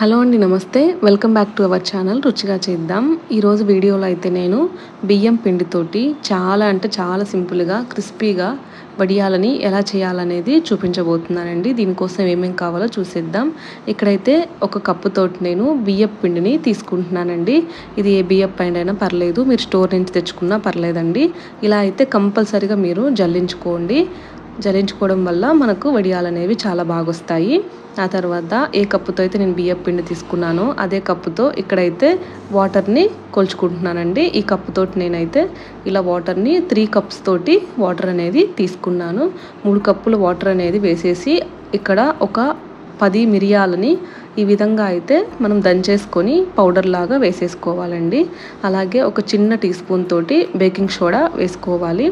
Hello అండి నమస్తే. Welcome back to our channel. రుచిగా చేద్దాం. ఈరోజు వీడియోలో అయితే నేను బియ్యం పిండితోటి చాలా అంటే చాలా సింపుల్గా క్రిస్పీగా వడియాలని ఎలా చేయాలనేది చూపించబోతున్నానండి. దీనికోసం ఏమేమి కావాలో చూసేద్దాం. ఇక్కడైతే ఒక కప్పుతోటి నేను బియ్యపు పిండిని తీసుకుంటున్నానండి. ఇది ఏ బియ్యం పిండి అయినా పర్లేదు. మీరు స్టోర్ నుంచి తెచ్చుకున్నా పర్లేదండి. ఇలా అయితే కంపల్సరిగా మీరు జల్లించుకోండి. జలించుకోవడం వల్ల మనకు వడియాలు అనేవి చాలా బాగా వస్తాయి ఆ తర్వాత ఏ కప్పుతో అయితే నేను బియ్యం పిండి తీసుకున్నానో అదే కప్పుతో ఇక్కడైతే వాటర్ని కొలుచుకుంటున్నానండి. ఈ కప్పుతోటి నేనైతే ఇలా వాటర్ని త్రీ కప్స్ తోటి వాటర్ అనేది తీసుకున్నాను. మూడు కప్పులు వాటర్ అనేది వేసేసి ఇక్కడ ఒక పది మిరియాలని ఈ విధంగా అయితే మనం దంచేసుకొని పౌడర్ లాగా వేసేసుకోవాలండి. అలాగే ఒక చిన్న టీ స్పూన్ తోటి బేకింగ్ సోడా వేసుకోవాలి.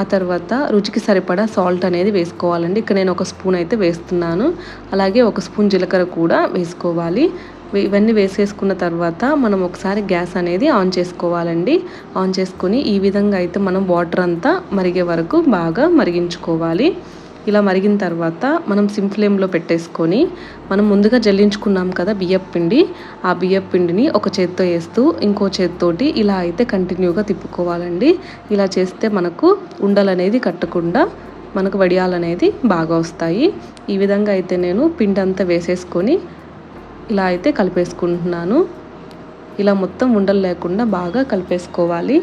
ఆ తర్వాత రుచికి సరిపడా సాల్ట్ అనేది వేసుకోవాలండి. ఇక్కడ నేను ఒక స్పూన్ అయితే వేస్తున్నాను. అలాగే ఒక స్పూన్ జీలకర్ర కూడా వేసుకోవాలి. ఇవన్నీ వేసేసుకున్న తర్వాత మనం ఒకసారి గ్యాస్ అనేది ఆన్ చేసుకోవాలండి. ఆన్ చేసుకొని ఈ విధంగా అయితే మనం వాటర్ అంతా మరిగే వరకు బాగా మరిగించుకోవాలి. ఇలా మరిగిన తర్వాత మనం సిమ్ ఫ్లేమ్లో పెట్టేసుకొని మనం ముందుగా జల్లించుకున్నాం కదా బియ్యపు పిండి ఆ బియ్యపు పిండిని ఒక చేత్తో వేస్తూ ఇంకో చేత్తోటి ఇలా అయితే కంటిన్యూగా తిప్పుకోవాలండి. ఇలా చేస్తే మనకు ఉండలు అనేది కట్టకుండా మనకు వడియాలు అనేది బాగా వస్తాయి. ఈ విధంగా అయితే నేను పిండి అంతా వేసేసుకొని ఇలా అయితే కలిపేసుకుంటున్నాను. ఇలా మొత్తం ఉండలు లేకుండా బాగా కలిపేసుకోవాలి.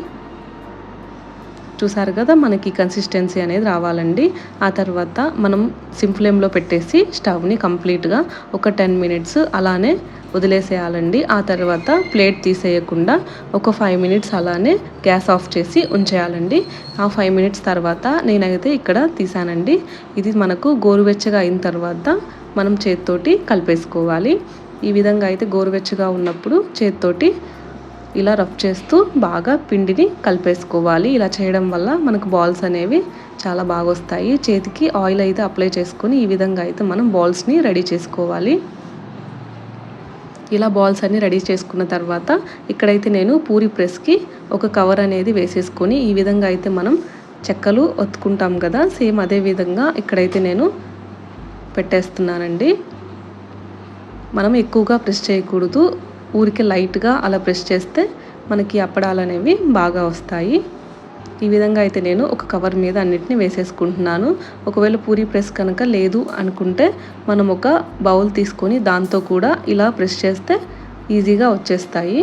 చూసారు కదా మనకి కన్సిస్టెన్సీ అనేది రావాలండి. ఆ తర్వాత మనం సింఫ్లేమ్లో పెట్టేసి స్టవ్ని కంప్లీట్గా ఒక టెన్ మినిట్స్ అలానే వదిలేసేయాలండి. ఆ తర్వాత ప్లేట్ తీసేయకుండా ఒక ఫైవ్ మినిట్స్ అలానే గ్యాస్ ఆఫ్ చేసి ఉంచేయాలండి. ఆ ఫైవ్ మినిట్స్ తర్వాత నేనైతే ఇక్కడ తీసానండి. ఇది మనకు గోరువెచ్చగా అయిన తర్వాత మనం చేత్తోటి కలిపేసుకోవాలి. ఈ విధంగా అయితే గోరువెచ్చగా ఉన్నప్పుడు చేత్తోటి ఇలా రఫ్ చేస్తూ బాగా పిండిని కలిపేసుకోవాలి. ఇలా చేయడం వల్ల మనకు బాల్స్ అనేవి చాలా బాగా వస్తాయి. చేతికి ఆయిల్ అయితే అప్లై చేసుకొని ఈ విధంగా అయితే మనం బాల్స్ని రెడీ చేసుకోవాలి. ఇలా బాల్స్ అన్ని రెడీ చేసుకున్న తర్వాత ఇక్కడైతే నేను పూరి ప్రెస్కి ఒక కవర్ అనేది వేసేసుకొని ఈ విధంగా అయితే మనం చెక్కలు ఒత్తుకుంటాం కదా సేమ్ అదే విధంగా ఇక్కడైతే నేను పెట్టేస్తున్నానండి. మనం ఎక్కువగా ప్రెస్ చేయకూడదు. ఊరికే లైట్గా అలా ప్రెస్ చేస్తే మనకి అప్పడాలు అనేవి బాగా వస్తాయి. ఈ విధంగా అయితే నేను ఒక కవర్ మీద అన్నిటిని వేసేసుకుంటున్నాను. ఒకవేళ పూరి ప్రెస్ కనుక లేదు అనుకుంటే మనం ఒక బౌల్ తీసుకొని దాంతో కూడా ఇలా ప్రెస్ చేస్తే ఈజీగా వచ్చేస్తాయి.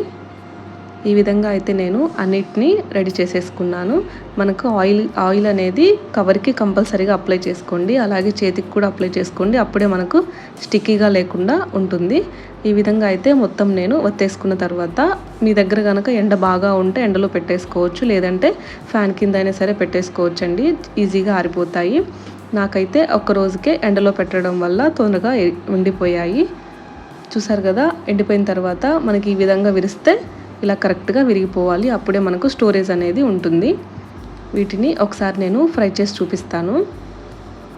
ఈ విధంగా అయితే నేను అన్నిటినీ రెడీ చేసేసుకున్నాను. మనకు ఆయిల్ ఆయిల్ అనేది కవర్కి కంపల్సరీగా అప్లై చేసుకోండి. అలాగే చేతికి కూడా అప్లై చేసుకోండి. అప్పుడే మనకు స్టిక్కీగా లేకుండా ఉంటుంది. ఈ విధంగా అయితే మొత్తం నేను ఒత్తేసుకున్న తర్వాత మీ దగ్గర కనుక ఎండ బాగా ఉంటే ఎండలో పెట్టేసుకోవచ్చు. లేదంటే ఫ్యాన్ కింద అయినా సరే పెట్టేసుకోవచ్చు అండి ఈజీగా ఆరిపోతాయి. నాకైతే ఒక్క రోజుకే ఎండలో పెట్టడం వల్ల తొందరగా ఉండిపోయాయి. చూసారు కదా? ఎండిపోయిన తర్వాత మనకి ఈ విధంగా విరిస్తే ఇలా కరెక్ట్గా విరిగిపోవాలి. అప్పుడే మనకు స్టోరేజ్ అనేది ఉంటుంది. వీటిని ఒకసారి నేను ఫ్రై చేసి చూపిస్తాను.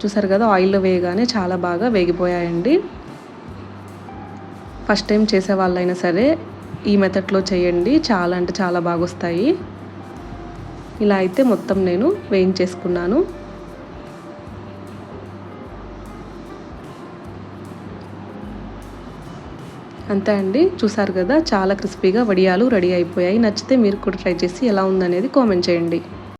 చూసారు కదా ఆయిల్లో వేయగానే చాలా బాగా వేగిపోయాయండి. ఫస్ట్ టైం చేసే వాళ్ళైనా సరే ఈ మెథడ్లో చేయండి. చాలా అంటే చాలా బాగా వస్తాయి ఇలా అయితే మొత్తం నేను వేయించేసుకున్నాను. అంతే అండి. చూసారు కదా చాలా క్రిస్పీగా వడియాలు రెడీ అయిపోయాయి. నచ్చితే మీరు కూడా ట్రై చేసి ఎలా ఉందనేది కామెంట్ చేయండి.